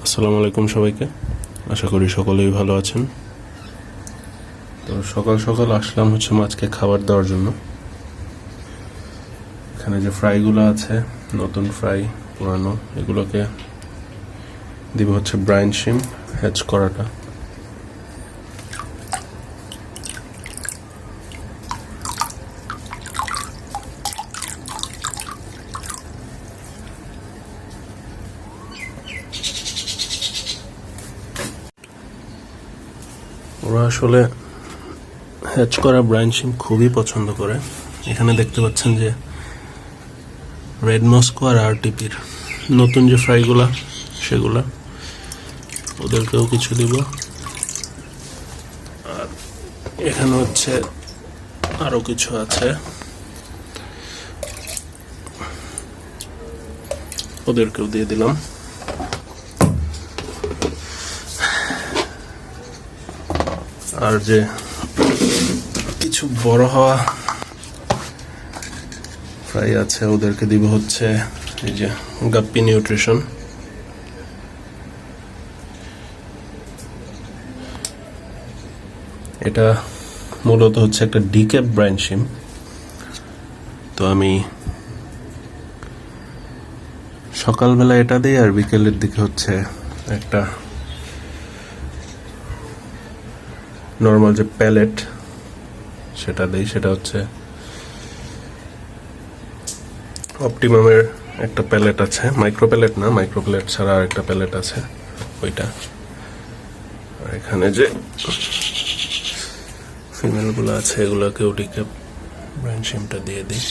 আসসালামু আলাইকুম সবাইকে। আশা করি সকলেই ভালো আছেন। তো সকাল সকাল আসলাম হচ্ছে মাছকে খাবার দেওয়ার জন্য। এখানে যে ফ্রাইগুলো আছে, নতুন ফ্রাই, পুরানো, এগুলোকে দিব হচ্ছে ব্রাইন শিম হ্যাচ করাটা। আসলে হ্যাচ করা ব্রাইন শিম খুবই পছন্দ করে। এখানে দেখতে পাচ্ছেন যে রেড মস্কো আর আরটিপির নতুন যে ফ্রাইগুলা সেগুলা ওদেরকেও কিছু দিব। আর এখানে হচ্ছে আরও কিছু আছে। ওদেরকেও দিয়ে দিলাম। আর যে কিছু বড় হওয়া ফ্রাই আছে, ওদেরকে দিব হচ্ছে এই যে গাপ্পি নিউট্রিশন। এটা মূলত হচ্ছে একটা ডিক্যাপ ব্রাইন শিম। তো আমি সকালবেলা এটা দিই আর বিকেলের দিকে হচ্ছে একটা নর্মাল যে প্যালেট সেটা দেই, সেটা হচ্ছে অপটিমামের একটা প্যালেট আছে। মাইক্রো প্যালেট না মাইক্রো প্যালেট ছাড়া আর একটা প্যালেট আছে ওইটা। আর এখানে যে ফিমেলগুলো আছে এগুলোকে ওটিকে ব্র্যান্ড শিমটা দিয়ে দিই।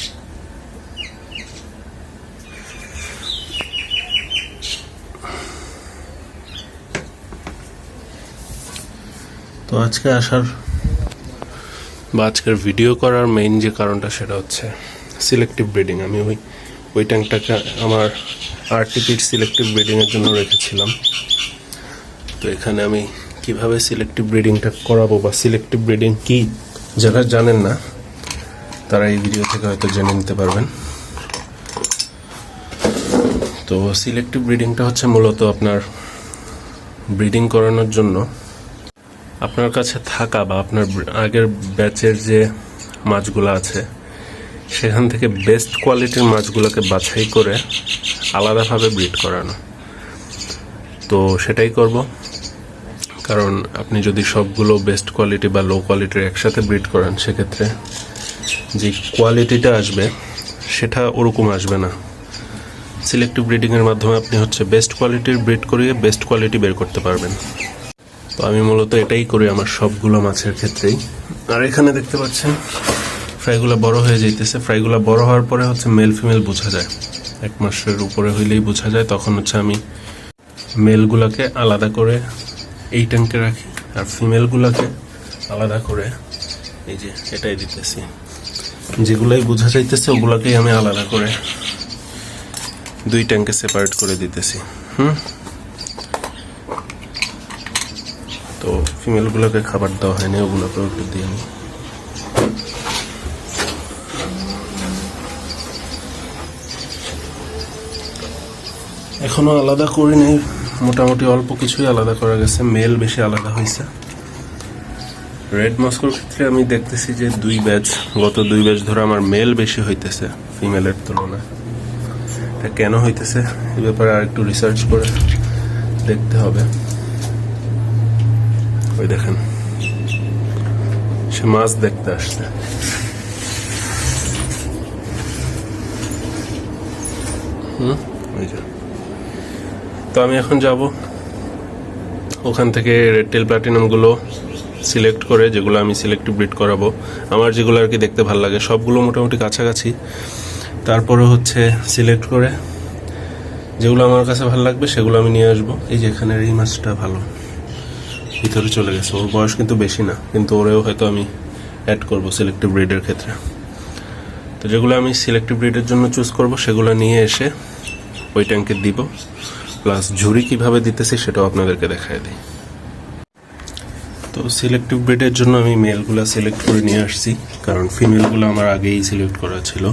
তো আজকে আসার বা আজকের ভিডিও করার মেইন যে কারণটা সেটা হচ্ছে সিলেক্টিভ ব্রিডিং আমি ওই ওই ট্যাঙ্কটাকে আমার আরটিপির সিলেক্টিভ ব্রিডিংয়ের জন্য রেখেছিলাম। তো এখানে আমি কীভাবে সিলেক্টিভ ব্রিডিংটা করাবো বা সিলেক্টিভ ব্রিডিং কি যারা জানেন না, তারা এই ভিডিও থেকে হয়তো জেনে নিতে পারবেন। তো সিলেক্টিভ ব্রিডিংটা হচ্ছে মূলত আপনার ব্রিডিং করানোর জন্য আপনার কাছে থাকা বা আপনার আগের ব্যাচের যে মাছগুলো আছে, সেখান থেকে বেস্ট কোয়ালিটির মাছগুলোকে বাছাই করে আলাদাভাবে ব্রিড করানো। তো সেটাই করব। কারণ আপনি যদি সবগুলো বেস্ট কোয়ালিটি বা লো কোয়ালিটির একসাথে ব্রিড করেন, সেক্ষেত্রে যে কোয়ালিটিটা আসবে, সেটা ওরকম আসবে না। সিলেক্টিভ ব্রিডিংয়ের মাধ্যমে আপনি হচ্ছে বেস্ট কোয়ালিটির ব্রিড করিয়ে বেস্ট কোয়ালিটি বের করতে পারবেন। তো আমি মূলত এটাই করি আমার সবগুলো মাছের ক্ষেত্রেই। আর এখানে দেখতে পাচ্ছেন, ফ্রাইগুলো বড় হয়ে যাইতেছে। ফ্রাইগুলো বড় হওয়ার পরে হচ্ছে মেল ফিমেল বোঝা যায়। এক মাসের উপরে হইলেই বোঝা যায়, তখন হচ্ছে আমি মেলগুলোকে আলাদা করে এই ট্যাঙ্কে রাখি, আর ফিমেলগুলোকে আলাদা করে এই যে এটাই দিতেছি। যেগুলাই বোঝা যাইতেছে, ওগুলোকেই আমি আলাদা করে দুই ট্যাঙ্কে সেপারেট করে দিতেছি। হুম? তো ফিমেলগুলোকে খাবার দেওয়া হয়নি, ওগুলোকেও একটু দিয়ে নিই এখনও আলাদা করি নাই, মোটামুটি অল্প কিছুই আলাদা করা গেছে, মেল বেশি আলাদা হয়েছে রেড মস্কোর ক্ষেত্রে আমি দেখতেছি যে দুই ব্যাচ, গত দুই ব্যাচ ধরে আমার মেল বেশি হইতেছে ফিমেলের তুলনায়। এটা কেন হইতেছে? এ ব্যাপারে আর একটু রিসার্চ করে দেখতে হবে। ওই দেখেন। সে মাছ দেখতে আসছে। তো আমি এখন যাব ওখান থেকে রেড টেল প্লাটিনামগুলো সিলেক্ট করে, যেগুলো আমি সিলেক্টিভ ব্রিড করাবো। আমার যেগুলো আর কি দেখতে ভালো লাগে, সবগুলো মোটামুটি কাছাকাছি। তারপরে হচ্ছে সিলেক্ট করে, যেগুলো আমার কাছে ভালো লাগবে সেগুলো আমি নিয়ে আসব। এই যে এখানের এই মাছটা ভালো। ভিতরে চলে গেছে। ওর বয়স কিন্তু বেশি না, কিন্তু ওরেও হয়তো আমি অ্যাড করব সিলেক্টিভ ব্রিডের ক্ষেত্রে। তো যেগুলো আমি সিলেক্টিভ ব্রিডের জন্য চুজ করব, সেগুলো নিয়ে এসে ওই ট্যাঙ্কে দিব। প্লাস ঝুড়ি কীভাবে দিতেছি সেটাও আপনাদেরকে দেখায় দিই। তো সিলেক্টিভ ব্রিডের জন্য আমি মেলগুলো সিলেক্ট করে নিয়ে আসছি, কারণ ফিমেলগুলো আমার আগেই সিলেক্ট করা ছিল।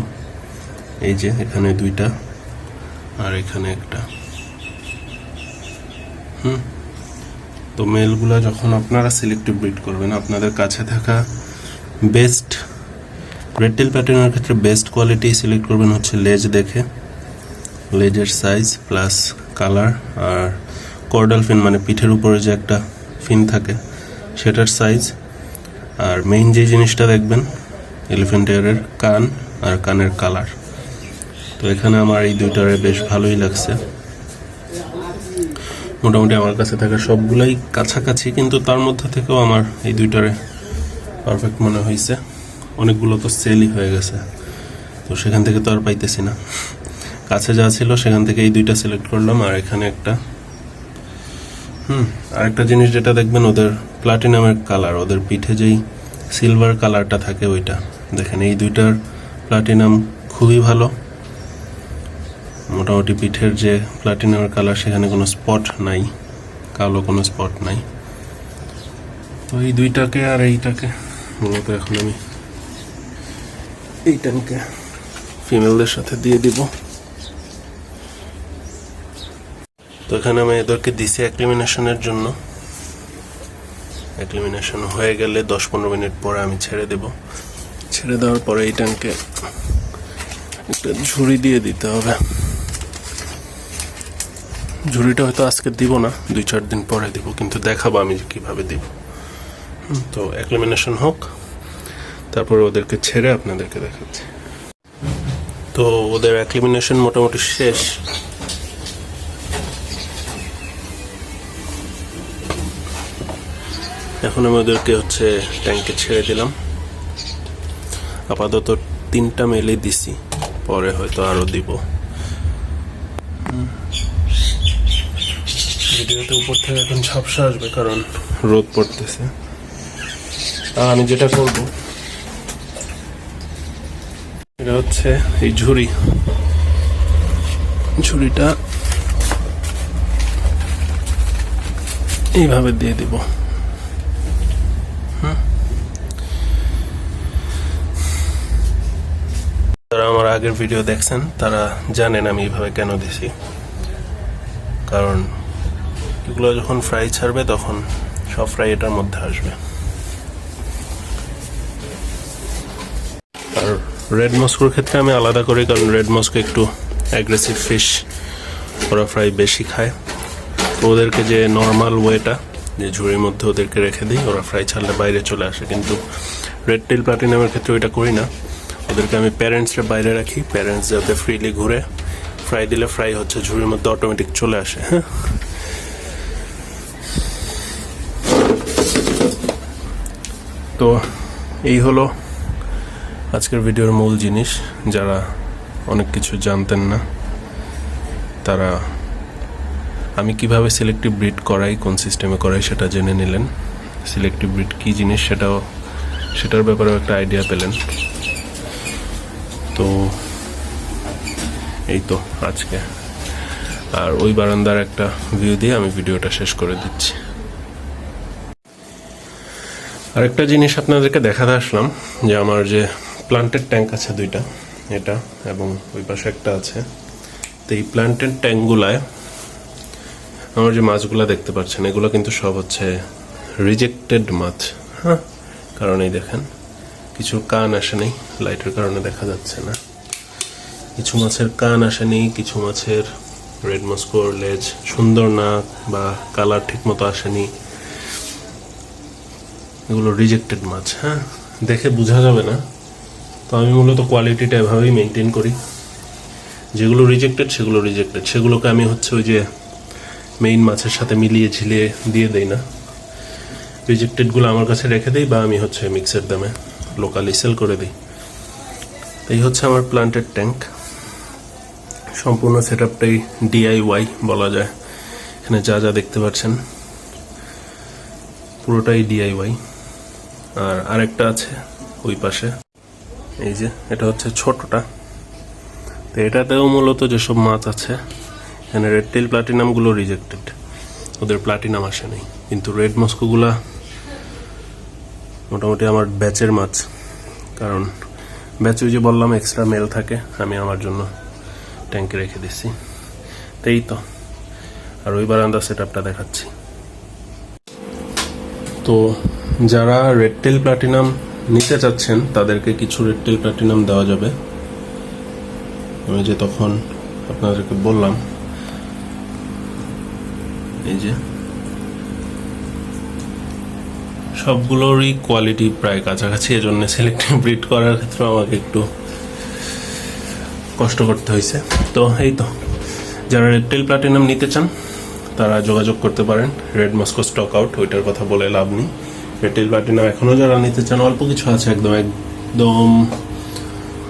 এই যে, এখানে দুইটা আর এখানে একটা। হুম? তো মেলগুলো যখন আপনারা সিলেক্টিভ ব্রিড করবেন, আপনাদের কাছে থাকা বেস্ট রেড টেল প্যাটার্নের ক্ষেত্রে বেস্ট কোয়ালিটি সিলেক্ট করবেন হচ্ছে লেজ দেখে। লেজের সাইজ প্লাস কালার আর কর্ডাল ফিন মানে পিঠের উপরে যে একটা ফিন থাকে, সেটার সাইজ আর মেইন যে জিনিসটা দেখবেন এলিফেন্ট এয়ারের কান আর কানের কালার তো এখানে আমার এই দুইটারে বেশ ভালোই লাগছে। মোটামুটি আমার কাছে থাকা সবগুলাই কাছাকাছি, কিন্তু তার মধ্যে থেকেও আমার এই দুইটারে পারফেক্ট মনে হয়েছে অনেকগুলো তো সেলই হয়ে গেছে, তো সেখান থেকে তো আর পাইতেছি না। কাছে যা ছিল সেখান থেকে এই দুইটা সিলেক্ট করলাম, আর এখানে একটা, হুম আরেকটা জিনিস যেটা দেখবেন ওদের প্লাটিনামের কালার ওদের পিঠে যেই সিলভার কালারটা থাকে ওইটা। দেখেন এই দুইটার প্লাটিনাম খুবই ভালো। মোটামুটি পিঠের যে প্লাটিনামের কালার সেখানে কোনো স্পট নাই, কালো কোনো স্পট নাই। তো এই দুইটাকে আর এইটাকে মূলত এখন আমি এইটাকে ফিমেলদের সাথে দিয়ে দিব। তো এখানে আমি এদেরকে দিছি অ্যাক্লিমিনেশনের জন্য। অ্যাক্লিমিনেশন হয়ে গেলে দশ পনেরো মিনিট পরে আমি ছেড়ে দেব। ছেড়ে দেওয়ার পরে এই ট্যাঙ্কে একটা ঝুড়ি দিয়ে দিতে হবে। ঝুড়িটা হয়তো আজকে দিব না, দুই চার দিন পরে দিব, কিন্তু দেখাবো আমি কীভাবে দিব। তো অ্যাক্লিমিনেশন হোক, তারপরে ওদেরকে ছেড়ে আপনাদেরকে দেখাচ্ছি। তো ওদের অ্যাক্লিমিনেশন মোটামুটি শেষ। এখন আমি ওদেরকে হচ্ছে ট্যাঙ্কে ছেড়ে দিলাম। আপাতত তিনটা মেলে দিছি, পরে হয়তো আরও দিব। ভিডিওতে উপর থেকে এখন ঝাপসা আসবে কারণ রোদ পড়তেছে। আমি যেটা করব, এটা হচ্ছে এই ঝুড়ি। ঝুড়িটা এইভাবে দিয়ে দিব। যারা আমার আগের ভিডিও দেখছেন, তারা জানেন আমি এইভাবে কেন দিছি। কারণ এগুলো যখন ফ্রাই ছাড়বে, তখন সব ফ্রাই এটার মধ্যে আসবে। আর রেড মস্কোর ক্ষেত্রে আমি আলাদা করি, কারণ রেড মস্কো একটু অ্যাগ্রেসিভ ফিশ ওরা ফ্রাই বেশি খায়। তো ওদেরকে যে নর্মাল ওয়েটা যে ঝুড়ির মধ্যে ওদেরকে রেখে দিই, ওরা ফ্রাই ছাড়লে বাইরে চলে আসে। কিন্তু রেড টেল প্লাটিনামের ক্ষেত্রে ওইটা করি না। ওদেরকে আমি প্যারেন্টসরা বাইরে রাখি প্যারেন্টস যাতে ফ্রিলি ঘুরে ফ্রাই দিলে ফ্রাই হচ্ছে, ঝুড়ির মধ্যে অটোমেটিক চলে আসে হ্যাঁ? তো এই হলো আজকের ভিডিওর মূল জিনিস। যারা অনেক কিছু জানতেন না, তারা আমি কীভাবে সিলেক্টিভ ব্রিড করাই, কোন সিস্টেমে করাই সেটা জেনে নিলেন। সিলেক্টিভ ব্রিড কী জিনিস সেটাও, সেটার ব্যাপারেও একটা আইডিয়া পেলেন। তো এই তো আজকে। আর ওই বারান্দার একটা ভিউ দিয়ে আমি ভিডিওটা শেষ করে দিচ্ছি। আরেকটা জিনিস আপনাদেরকে দেখাতে আসলাম, যে আমার যে প্লান্টেড ট্যাঙ্ক আছে দুইটা, এটা এবং ওই পাশে একটা আছে। তো এই প্লান্টেড ট্যাঙ্কগুলায় আমার যে মাছগুলো দেখতে পাচ্ছেন, এগুলো কিন্তু সব হচ্ছে রিজেক্টেড মাছ। হ্যাঁ কারণ এই দেখেন, কিছু কান আসেনি লাইটের কারণে দেখা যাচ্ছে না। কিছু মাছের কান আসেনি কিছু মাছের রেড মস্কোর লেজ সুন্দর নাক বা কালার ঠিক মতো আসেনি এগুলো রিজেক্টেড মাছ হ্যাঁ? দেখে বোঝা যাবে না। তো আমি মূলত কোয়ালিটিটা এভাবেই মেনটেন করি। যেগুলো রিজেক্টেড সেগুলো রিজেক্টেড সেগুলোকে আমি হচ্ছে ওই যে মেইন মাছের সাথে মিলিয়ে ঝিলিয়ে দিয়ে দেই না। রিজেক্টেডগুলো আমার কাছে রেখে দিই বা আমি হচ্ছে মিক্সের দামে লোকালি সেল করে দিই। এই হচ্ছে আমার প্লান্টেড ট্যাঙ্ক সম্পূর্ণ সেট আপটাই ডিআইওয়াই বলা যায়। এখানে যা যা দেখতে পাচ্ছেন, পুরোটাই ডিআইওয়াই আর আরেকটা আছে ওই পাশে। এই যে, এটা হচ্ছে ছোটটা। তো এটাতেও মূলত যেসব মাছ আছে, এখানে রেড টেল প্লাটিনামগুলো রিজেক্টেড ওদের প্লাটিনাম আসে নাই। কিন্তু রেড মস্কোগুলা মোটামুটি আমার ব্যাচের মাছ। কারণ ব্যাচ যে বললাম এক্সট্রা মেল থাকে, আমি আমার জন্য ট্যাঙ্কে রেখে দিচ্ছি এই তো। আর ওই বারান্দা সেট আপটা দেখাচ্ছি। তো যারা রেডটেল প্লাটিনাম নিতে চাচ্ছেন, তাদেরকে কিছু রেডটেল প্লাটিনাম দেওয়া যাবে। আমি যে তখন আপনাদেরকে বললাম, এই যে, সবগুলোরই কোয়ালিটি প্রায় কাছাকাছি, এজন্য সিলেক্টিভ ব্রিড করার ক্ষেত্রে আমাকে একটু কষ্ট করতে হয়েছে। তো এই তো, যারা রেডটেল প্লাটিনাম নিতে চান, তারা যোগাযোগ করতে পারেন। রেড মস্কো স্টক আউট ওইটার কথা বলে লাভ নেই। রেডটেল প্লাটিনাম এখনও যারা নিতে চান, অল্প কিছু আছে একদম একদম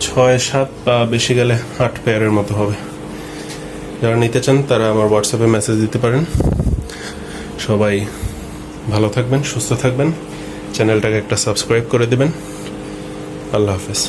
ছয়, সাত বা বেশি গেলে আট পেয়ারের মতো হবে। যারা নিতে চান, তারা আমার হোয়াটসঅ্যাপে মেসেজ দিতে পারেন। সবাই ভালো থাকবেন, সুস্থ থাকবেন। চ্যানেলটাকে একটা সাবস্ক্রাইব করে দেবেন। আল্লাহ হাফেজ।